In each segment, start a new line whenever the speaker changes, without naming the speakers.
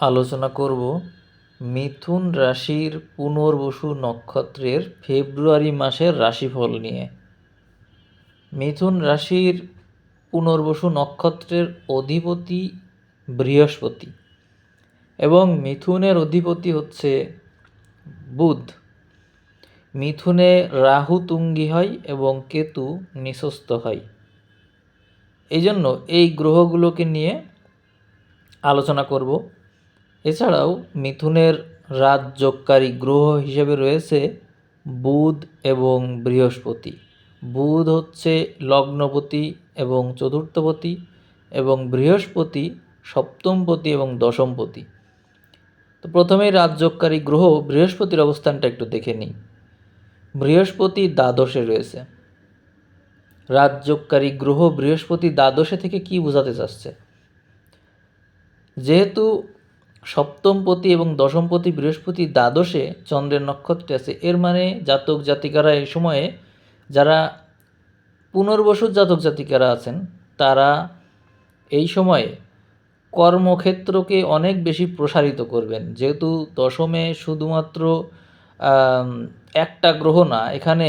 আলোচনা করব মিথুন রাশির পুনর্বসু নক্ষত্রের ফেব্রুয়ারি মাসের রাশিফল নিয়ে। মিথুন রাশির পুনর্বসু নক্ষত্রের অধিপতি বৃহস্পতি এবং মিথুনের অধিপতি হচ্ছে বুধ। মিথুনে রাহু তুঙ্গি হয় এবং কেতু নিঃস্ত হয়। এই জন্য এই গ্রহগুলোকে নিয়ে আলোচনা করব। এছাড়াও মিথুনের রাজযোগকারী গ্রহ হিসেবে রয়েছে বুধ এবং বৃহস্পতি। বুধ হচ্ছে লগ্নপতি এবং চতুর্থপতি এবং বৃহস্পতি সপ্তমপতি এবং দশমপতি। তো প্রথমেই রাজযোগকারী গ্রহ বৃহস্পতির অবস্থানটা একটু দেখে নিই। বৃহস্পতি দ্বাদশে রয়েছে। রাজযোগকারী গ্রহ বৃহস্পতি দ্বাদশে থেকে কি বোঝাতে চাচ্ছে? যেহেতু সপ্তমপতি এবং দশমপতি বৃহস্পতি দ্বাদশে চন্দ্রের নক্ষত্রে আছে। এর মানে জাতক জাতিকারা এই সময়ে যারা পুনর্বসুর জাতক জাতিকারা আছেন, তারা এই সময়ে কর্মক্ষেত্রকে অনেক বেশি প্রসারিত করবেন। যেহেতু দশমে শুধুমাত্র একটা গ্রহ না, এখানে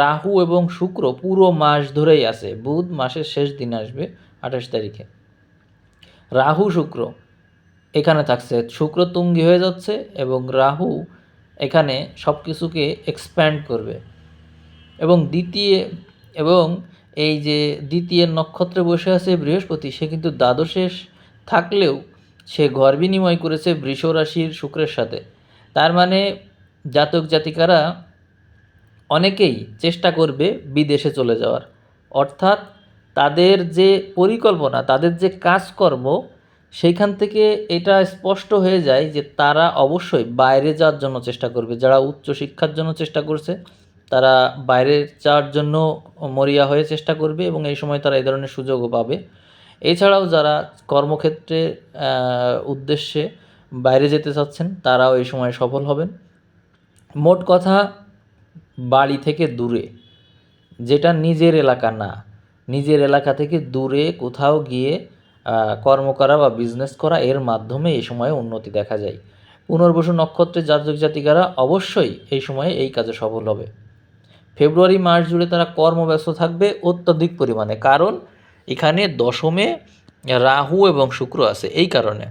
রাহু এবং শুক্র পুরো মাস ধরেই আছে। বুধ মাসের শেষ দিন আসবে আঠাশ তারিখে। রাহু, শুক্র এখানে থাকছে, শুক্র তুঙ্গি হয়ে যাচ্ছে এবং রাহু এখানে সব কিছুকে এক্সপ্যান্ড করবে। এবং দ্বিতীয়, এবং এই যে দ্বিতীয় নক্ষত্রে বসে আছে বৃহস্পতি, সে কিন্তু দ্বাদশে থাকলেও সে ঘর বিনিময় করেছে বৃষ রাশির শুক্রের সাথে। তার মানে জাতক জাতিকারা অনেকেই চেষ্টা করবে বিদেশে চলে যাওয়ার। অর্থাৎ তাদের যে পরিকল্পনা, তাদের যে কাজকর্ম সেইখান থেকে এটা স্পষ্ট হয়ে যায় যে তারা অবশ্যই বাইরে যাওয়ার জন্য চেষ্টা করবে। যারা উচ্চ শিক্ষার জন্য চেষ্টা করছে, তারা বাইরে যাওয়ার জন্য মরিয়া হয়ে চেষ্টা করবে এবং এই সময় তারা এই ধরনের সুযোগও পাবে। এছাড়াও যারা কর্মক্ষেত্রে উদ্দেশ্যে বাইরে যেতে চাচ্ছেন, তারাও এই সময় সফল হবেন। মোট কথা, বাড়ি থেকে দূরে, যেটা নিজের এলাকা না, নিজের এলাকা থেকে দূরে কোথাও গিয়ে কর্ম করা বা বিজনেস করা এর মাধ্যমে এই সময়ে উন্নতি দেখা যায়। পুনর্বসু নক্ষত্রের জাতক জাতিকারা অবশ্যই এই সময়ে এই কাজে সফল হবে। ফেব্রুয়ারি মাস জুড়ে তারা কর্মব্যস্ত থাকবে অত্যধিক পরিমাণে, কারণ এখানে দশমে রাহু এবং শুক্র আছে এই কারণে।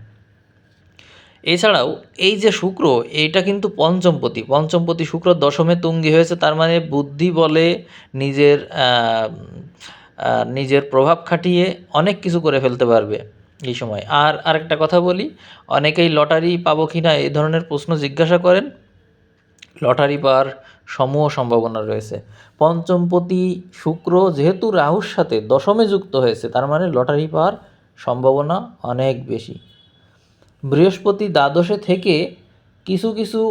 এছাড়াও এই যে শুক্র, এইটা কিন্তু পঞ্চমপতি। পঞ্চমপতি শুক্র দশমে তুঙ্গি হয়েছে, তার মানে বুদ্ধি বলে নিজের নিজের প্রভাব খাটিয়ে অনেক কিছু করে ফেলতে পারবে এই সময়। আর আরেকটা কথা বলি, অনেকেই লটারি পাবো কি না এই ধরনের প্রশ্ন জিজ্ঞাসা করেন। লটারি পাওয়ার সমূহ সম্ভাবনা রয়েছে। পঞ্চমপতি শুক্র যেহেতু রাহুর সাথে দশমে যুক্ত হয়েছে, তার মানে লটারি পাওয়ার সম্ভাবনা অনেক বেশি। বৃহস্পতি দ্বাদশে থেকে কিছু কিছু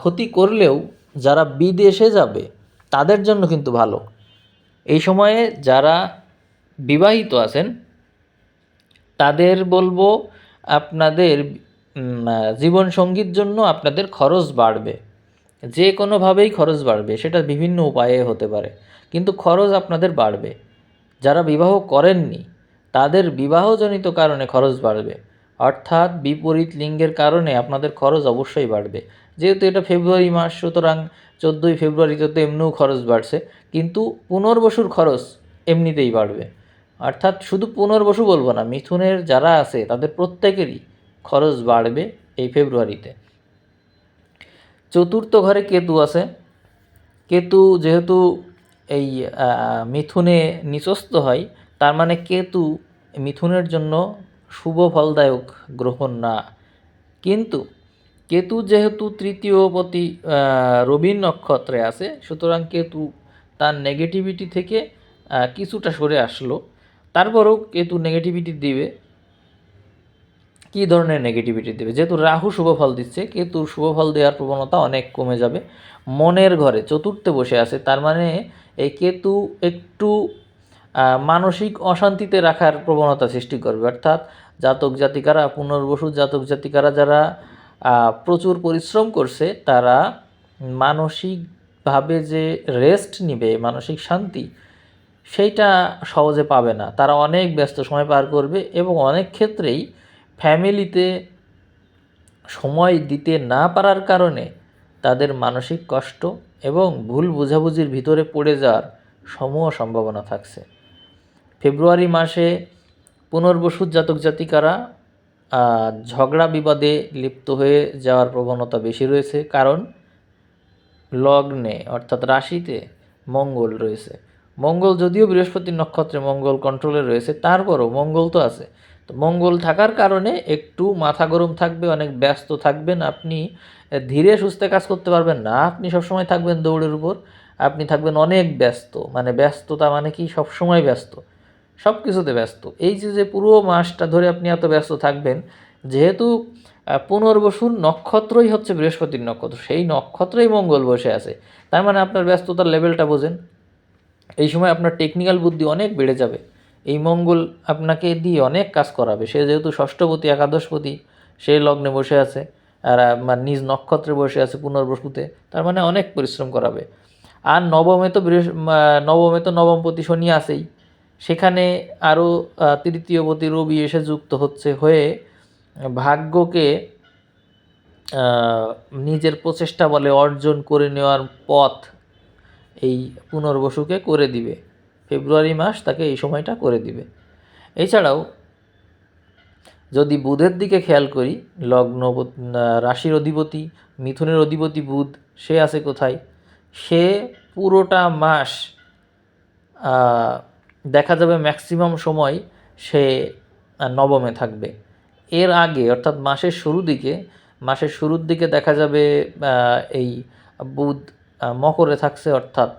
ক্ষতি করলেও যারা বিদেশে যাবে, তাদের জন্য কিন্তু ভালো। এই সময়ে যারা বিবাহিত আছেন, তাদের বলব আপনাদের জীবনসঙ্গীর জন্য আপনাদের খরচ বাড়বে। যে কোনোভাবেই খরচ বাড়বে, সেটা বিভিন্ন উপায়ে হতে পারে। কিন্তু খরচ আপনাদের বাড়বে। যারা বিবাহ করেননি, তাদের বিবাহজনিত কারণে খরচ বাড়বে। অর্থাৎ বিপরীত লিঙ্গের কারণে আপনাদের খরচ অবশ্যই বাড়বে। যেহেতু এটা ফেব্রুয়ারি মাস, সুতরাং চোদ্দোই ফেব্রুয়ারিতে তো এমনিও খরচ বাড়ছে, কিন্তু পুনর্বসুর খরচ এমনিতেই বাড়বে। অর্থাৎ শুধু পুনর্বসু বলব না, মিথুনের যারা আছে তাদের প্রত্যেকেরই খরচ বাড়বে এই ফেব্রুয়ারিতে। চতুর্থ ঘরে কেতু আছে। কেতু যেহেতু এই মিথুনে নিচস্ত হয়, তার মানে কেতু মিথুনের জন্য শুভ ফলদায়ক গ্রহ না। কিন্তু কেতু যেহেতু তৃতীয় প্রতি রবীন নক্ষত্রে আছে, সুতরাং কেতু তার নেগেটিভিটি থেকে কিছুটা সরে আসলো। তারপরেও কেতু নেগেটিভিটি দিবে। কী ধরনের নেগেটিভিটি দেবে? যেহেতু রাহু শুভ ফল দিচ্ছে কেতু শুভ ফল দেওয়ার প্রবণতা অনেক কমে যাবে। মনের ঘরে চতুর্থে বসে আছে, তার মানে এই কেতু একটু মানসিক অশান্তিতে রাখার প্রবণতা সৃষ্টি করবে। অর্থাৎ জাতক জাতিকারা, পুনর্বসু জাতক জাতিকারা যারা প্রচুর পরিশ্রম করছে, তারা মানসিকভাবে যে রেস্ট নিবে, মানসিক শান্তি, সেইটা সহজে পাবে না। তারা অনেক ব্যস্ত সময় পার করবে এবং অনেক ক্ষেত্রেই ফ্যামিলিতে সময় দিতে না পারার কারণে তাদের মানসিক কষ্ট এবং ভুল বোঝাবুঝির ভিতরে পড়ে যাওয়ার সমূহ সম্ভাবনা থাকছে। ফেব্রুয়ারি মাসে পুনর্বসুর জাতক জাতিকারা ঝগড়া বিবাদে লিপ্ত হয়ে যাওয়ার প্রবণতা বেশি রয়েছে। কারণ, লগ্নে, অর্থাৎ রাশিতে মঙ্গল রয়েছে। মঙ্গল যদিও বৃহস্পতির নক্ষত্রে মঙ্গল কন্ট্রোলে রয়েছে, তারপরও মঙ্গল তো আছে। তো মঙ্গল থাকার কারণে একটু মাথা গরম থাকবে, অনেক ব্যস্ত থাকবেন, আপনি ধীরে সুস্থে কাজ করতে পারবেন না। আপনি সবসময় থাকবেন দৌড়ের উপর, আপনি থাকবেন অনেক ব্যস্ত। মানে ব্যস্ততা মানে কি? সবসময় ব্যস্ত। সব কিছুতে ব্যস্ত। এই যে যে পুরো মাসটা ধরে আপনি এত ব্যস্ত থাকবেন, যেহেতু পুনর্বসুর নক্ষত্রই হচ্ছে বৃহস্পতির নক্ষত্র, সেই নক্ষত্রেই মঙ্গল বসে আছে। তার মানে আপনার ব্যস্ততার লেভেলটা বোঝেন। এই সময় আপনার টেকনিক্যাল বুদ্ধি অনেক বেড়ে যাবে। এই মঙ্গল আপনাকে দিয়ে অনেক কাজ করাবে। সে যেহেতু ষষ্ঠপতি, একাদশপতি, সে লগ্নে বসে আছে, আর নিজ নক্ষত্রে বসে আছে পুনর্বসুতে, তার মানে অনেক পরিশ্রম করাবে। আর নবমে তো নবমে তো নবমপতি শনি আছেই। সেখানে আরও তৃতীয়পতি রবি এসে যুক্ত হচ্ছে হয়ে ভাগ্যকে নিজের প্রচেষ্টা বলে অর্জন করে নেওয়ার পথ এই পুনর্বসুকে করে দিবে। ফেব্রুয়ারি মাস তাকে এই সময়টা করে দিবে। এছাড়াও যদি বুধের দিকে খেয়াল করি, লগ্ন রাশির অধিপতি, মিথুনের অধিপতি বুধ, সে আছে কোথায়? সে পুরোটা মাস দেখা যাবে ম্যাক্সিমাম সময় সে নবমে থাকবে। এর আগে, অর্থাৎ মাসের শুরু দিকে, মাসের শুরুর দিকে দেখা যাবে এই বুধ মকরে থাকছে, অর্থাৎ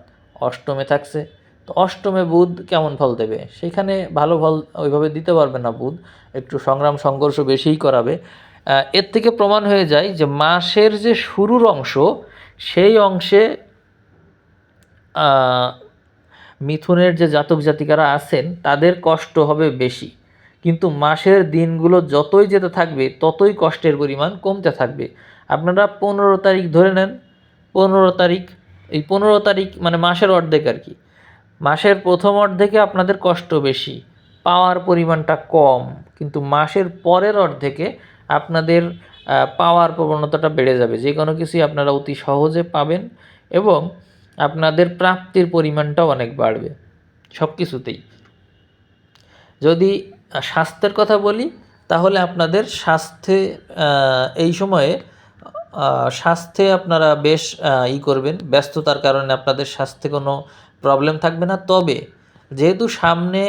অষ্টমে থাকছে। তো অষ্টমে বুধ কেমন ফল দেবে? সেখানে ভালো ফল ওইভাবে দিতে পারবে না বুধ, একটু সংগ্রাম সংঘর্ষ বেশিই করাবে। এর থেকে প্রমাণ হয়ে যায় যে মাসের যে শুরুর অংশ, সেই অংশে মিথুনের যে জাতক জাতিকারা আছেন, তাদের কষ্ট হবে বেশি। কিন্তু মাসের দিনগুলো যতই যেতে থাকবে, ততই কষ্টের পরিমাণ কমতে থাকবে। আপনারা পনেরো তারিখ ধরে নেন। পনেরো তারিখ, এই পনেরো তারিখ মানে মাসের অর্ধেক আর কি। মাসের প্রথম অর্ধেকে আপনাদের কষ্ট বেশি, পাওয়ার পরিমাণটা কম। কিন্তু মাসের পরের অর্ধেকে আপনাদের পাওয়ার প্রবণতাটা বেড়ে যাবে। যে কোনো কিছুই আপনারা অতি সহজে পাবেন এবং আপনাদের প্রাপ্তির পরিমাণটাও অনেক বাড়বে, সব কিছুতেই। যদি স্বাস্থ্যের কথা বলি, তাহলে আপনাদের স্বাস্থ্যে এই সময়ে স্বাস্থ্যে আপনারা বেশ ই করবেন, ব্যস্ততার কারণে আপনাদের স্বাস্থ্যে কোনো প্রবলেম থাকবে না। তবে যেহেতু সামনে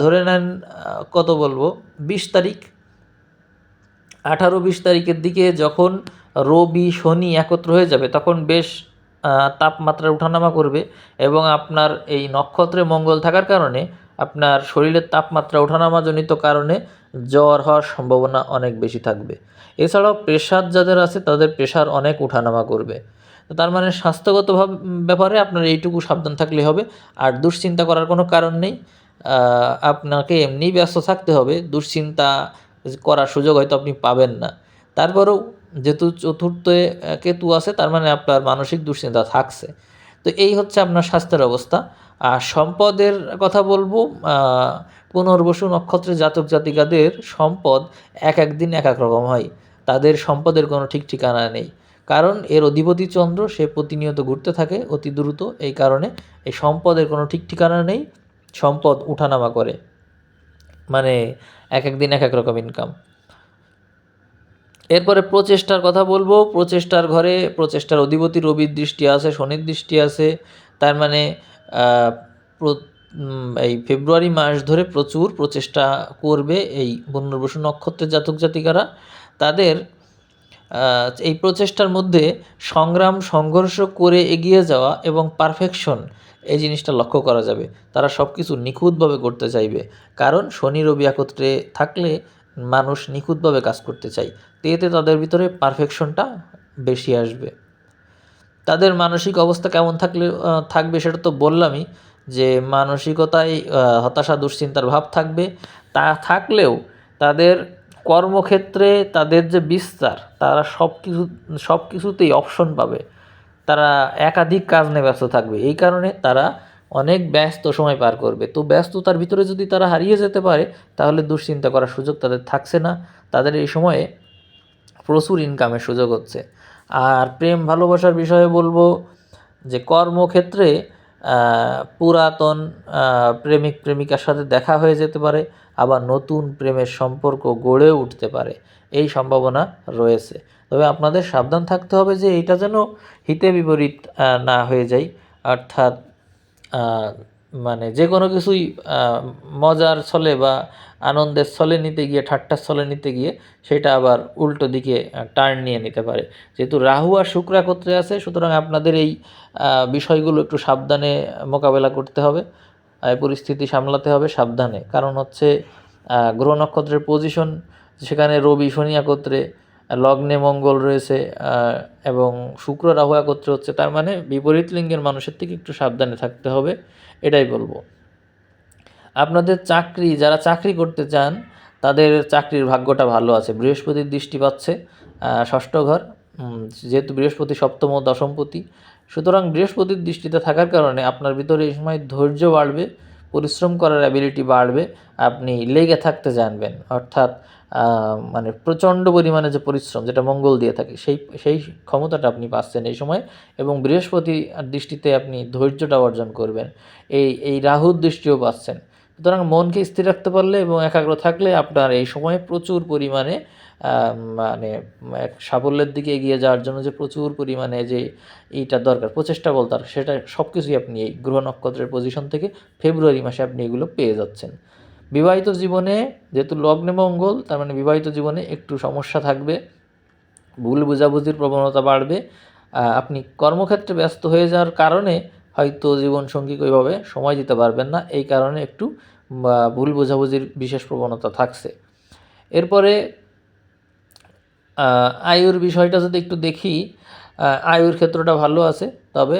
ধরে নেন কত বলব, বিশ তারিখ, আঠারো বিশ তারিখের দিকে যখন রবি শনি একত্র হয়ে যাবে, তখন বেশ তাপমাত্রা ওঠানামা করবে এবং আপনার এই নক্ষত্রে মঙ্গল থাকার কারণে আপনার শরীরের তাপমাত্রা ওঠানামাজনিত কারণে জ্বর হওয়ার সম্ভাবনা অনেক বেশি থাকবে। এছাড়াও প্রেশার যাদের আছে তাদের প্রেশার অনেক ওঠানামা করবে। তার মানে স্বাস্থ্যগতভাবে ব্যাপারে আপনার এইটুকু সাবধান থাকলে হবে। আর দুশ্চিন্তা করার কোনো কারণ নেই। আপনাকে এমনিই ব্যস্ত থাকতে হবে। দুশ্চিন্তা করার সুযোগ হয়তো আপনি পাবেন না। তারপরেও যেহেতু চতুর্থে কেতু আছে, তার মানে আপনার মানসিক দুশ্চিন্তা থাকছে। তো এই হচ্ছে আপনার স্বাস্থ্যের অবস্থা। আর সম্পদের কথা বলব পুনর্বসু নক্ষত্রের জাতক জাতিকাদের সম্পদ এক এক দিন এক এক রকম হয়। তাদের সম্পদের কোনো ঠিক ঠিকানা নেই। কারণ এর অধিপতি চন্দ্র, সে প্রতিনিয়ত ঘুরতে থাকে অতি দ্রুত। এই কারণে এই সম্পদের কোনো ঠিক ঠিকানা নেই। সম্পদ উঠানামা করে। মানে এক এক দিন এক এক রকম ইনকাম এরপরে প্রচেষ্টার কথা বলব। প্রচেষ্টার ঘরে প্রচেষ্টার অধিপতি রবির দৃষ্টি আছে, শনির দৃষ্টি আছে। তার মানে এই ফেব্রুয়ারি মাস ধরে প্রচুর প্রচেষ্টা করবে এই পুনর্বসু নক্ষত্রের জাতক জাতিকারা। তাদের এই প্রচেষ্টার মধ্যে সংগ্রাম, সংঘর্ষ করে এগিয়ে যাওয়া এবং পারফেকশন এই জিনিসটা লক্ষ্য করা যাবে। তারা সব কিছু নিখুঁতভাবে করতে চাইবে। কারণ শনি রবি একত্রে থাকলে মানুষ নিখুঁতভাবে কাজ করতে চায়, তো এতে তাদের ভিতরে পারফেকশনটা বেশি আসবে। তাদের মানসিক অবস্থা কেমন থাকলে থাকবে সেটা তো বললামই, যে মানসিকতায় হতাশা, দুশ্চিন্তার ভাব থাকবে। তা থাকলেও তাদের কর্মক্ষেত্রে তাদের যে বিস্তার, তারা সব কিছু সব কিছুতেই অপশন পাবে। তারা একাধিক কাজ নিয়ে ব্যস্ত থাকবে। এই কারণে তারা অনেক ব্যস্ত সময় পার করবে। তো ব্যস্ততার ভিতরে যদি তারা হারিয়ে যেতে পারে, তাহলে দুশ্চিন্তা করার সুযোগ তাদের থাকছে না। তাদের এই সময়ে প্রচুর ইনকামের সুযোগ হচ্ছে। আর প্রেম ভালোবাসার বিষয়ে বলব যে, কর্মক্ষেত্রে পুরাতন প্রেমিক, প্রেমিকার সাথে দেখা হয়ে যেতে পারে, আবার নতুন প্রেমের সম্পর্ক গড়ে উঠতে পারে, এই সম্ভাবনা রয়েছে। তবে আপনাদের সাবধান থাকতে হবে যে, এটা যেন হিতে বিপরীত না হয়ে যায়। অর্থাৎ মানে যে কোনো কিছুই মজার ছলে বা আনন্দের ছলে নিতে গিয়ে, ঠাট্টার ছলে নিতে গিয়ে সেটা আবার উল্টো দিকে টার্ন নিয়ে নিতে পারে। যেহেতু রাহু আর শুক্র একত্রে আছে, সুতরাং আপনাদের এই বিষয়গুলো একটু সাবধানে মোকাবেলা করতে হবে পরিস্থিতি সামলাতে হবে সাবধানে। কারণ হচ্ছে গ্রহ নক্ষত্রের পজিশন সেখানে রবি শনি একত্রে লগ্নে মঙ্গল রয়েছে এবং শুক্র রাহু একত্রে হচ্ছে, তার মানে বিপরীত লিঙ্গের মানুষের থেকে একটু সাবধানে থাকতে হবে, এটাই বলব। আপনাদের চাকরি, যারা চাকরি করতে চান, তাদের চাকরির ভাগ্যটা ভালো আছে, বৃহস্পতির দৃষ্টি পাচ্ছে ষষ্ঠ ঘর যেহেতু বৃহস্পতি সপ্তম ও দশমপতি সুতরাং বৃহস্পতির দৃষ্টিতে থাকার কারণে আপনার ভিতরে এই সময় ধৈর্য বাড়বে, পরিশ্রম করার অ্যাবিলিটি বাড়বে, আপনি লেগে থাকতে জানবেন, অর্থাৎ মানে প্রচণ্ড পরিমাণে যে পরিশ্রম যেটা মঙ্গল দিয়ে থাকে, সেই সেই ক্ষমতাটা আপনি পাচ্ছেন এই সময় এবং বৃহস্পতি দৃষ্টিতে আপনি ধৈর্যটা অর্জন করবেন। এই এই রাহুর দৃষ্টিও পাচ্ছেন। সুতরাং মনকে স্থির রাখতে পারলে এবং একাগ্র থাকলে আপনার এই সময়ে প্রচুর পরিমাণে মানে সাফল্যের দিকে এগিয়ে যাওয়ার জন্য যে প্রচুর পরিমাণে যে এইটা দরকার, প্রচেষ্টা বলতার সেটা সব কিছুই আপনি এই গ্রহ নক্ষত্রের পজিশন থেকে ফেব্রুয়ারি মাসে আপনি এগুলো পেয়ে যাচ্ছেন। বিবাহিত জীবনে যেহেতু লগ্নে মঙ্গল, তার মানে বিবাহিত জীবনে একটু সমস্যা থাকবে, ভুল বোঝাবুঝির প্রবণতা বাড়বে আপনি কর্মক্ষেত্রে ব্যস্ত হয়ে যাওয়ার কারণে হয়তো জীবনসঙ্গীকে ওইভাবে সময় দিতে পারবেন না, এই কারণে একটু ভুল বোঝাবুঝির বিশেষ প্রবণতা থাকছে। এরপরে আয়ুর বিষয়টা যদি একটু দেখি আয়ুর ক্ষেত্রটা ভালো আছে, তবে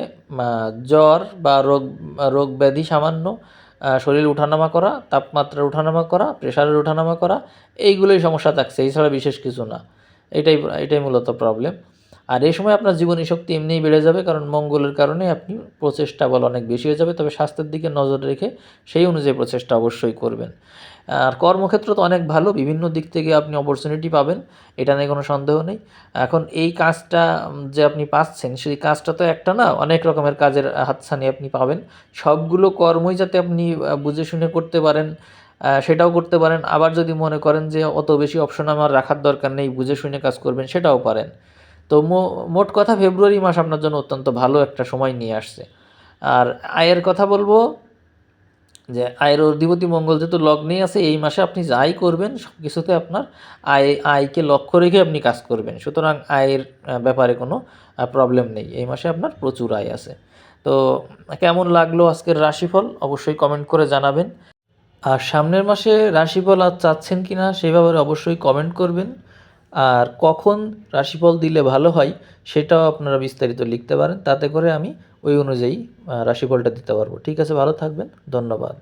জ্বর বা রোগ রোগ ব্যাধি সামান্য শরীর উঠানামা করা, তাপমাত্রার উঠানামা করা প্রেশারের উঠানামা করা, এইগুলোই সমস্যা থাকছে। এছাড়া বিশেষ কিছু না। এটাই এটাই মূলত প্রবলেম আর এই সময় আপনার জীবনী শক্তি এমনিই বেড়ে যাবে, কারণ মঙ্গলের কারণে আপনি প্রচেষ্টা বল অনেক বেশি হয়ে যাবে। তবে স্বাস্থ্যের দিকে নজর রেখে সেই অনুযায়ী প্রচেষ্টা অবশ্যই করবেন। আর কর্মক্ষেত্র তো অনেক ভালো, বিভিন্ন দিক থেকে আপনি অপরচুনিটি পাবেন, এটা নিয়ে কোনো সন্দেহ নেই। এখন এই কাজটা যে আপনি পাচ্ছেন, সেই কাজটা তো একটা না, অনেক রকমের কাজের হাতছানি আপনি পাবেন। সবগুলো কর্মই যাতে আপনি বুঝে শুনে করতে পারেন সেটাও করতে পারেন। আবার যদি মনে করেন যে অত বেশি অপশন আমার রাখার দরকার নেই, বুঝে শুনে কাজ করবেন, সেটাও পারেন। তো মোট কথা ফেব্রুয়ারি মাস আপনার জন্য অত্যন্ত ভালো একটা সময় নিয়ে আসছে। আর আয়ের কথা বলব যে আয়ের অধিপতি মঙ্গল যেহেতু লগ্নেই আছে, এই মাসে আপনি যাই করবেন সব কিছুতে আপনার আয়, আয়কে লক্ষ্য রেখে আপনি কাজ করবেন। সুতরাং আয়ের ব্যাপারে কোনো প্রবলেম নেই। এই মাসে আপনার প্রচুর আয় আছে। তো কেমন লাগল আজকের রাশিফল? অবশ্যই কমেন্ট করে জানাবেন। আর সামনের মাসে রাশিফল আর চাচ্ছেন কি না সেই ব্যাপারে অবশ্যই কমেন্ট করবেন। আর কখন রাশিফল দিলে ভালো হয়, সেটাও আপনারা বিস্তারিত লিখতে পারেন। তাতে করে আমি ওই অনুযায়ী রাশিফলটা দিতে পারব। ঠিক আছে ভালো থাকবেন ধন্যবাদ।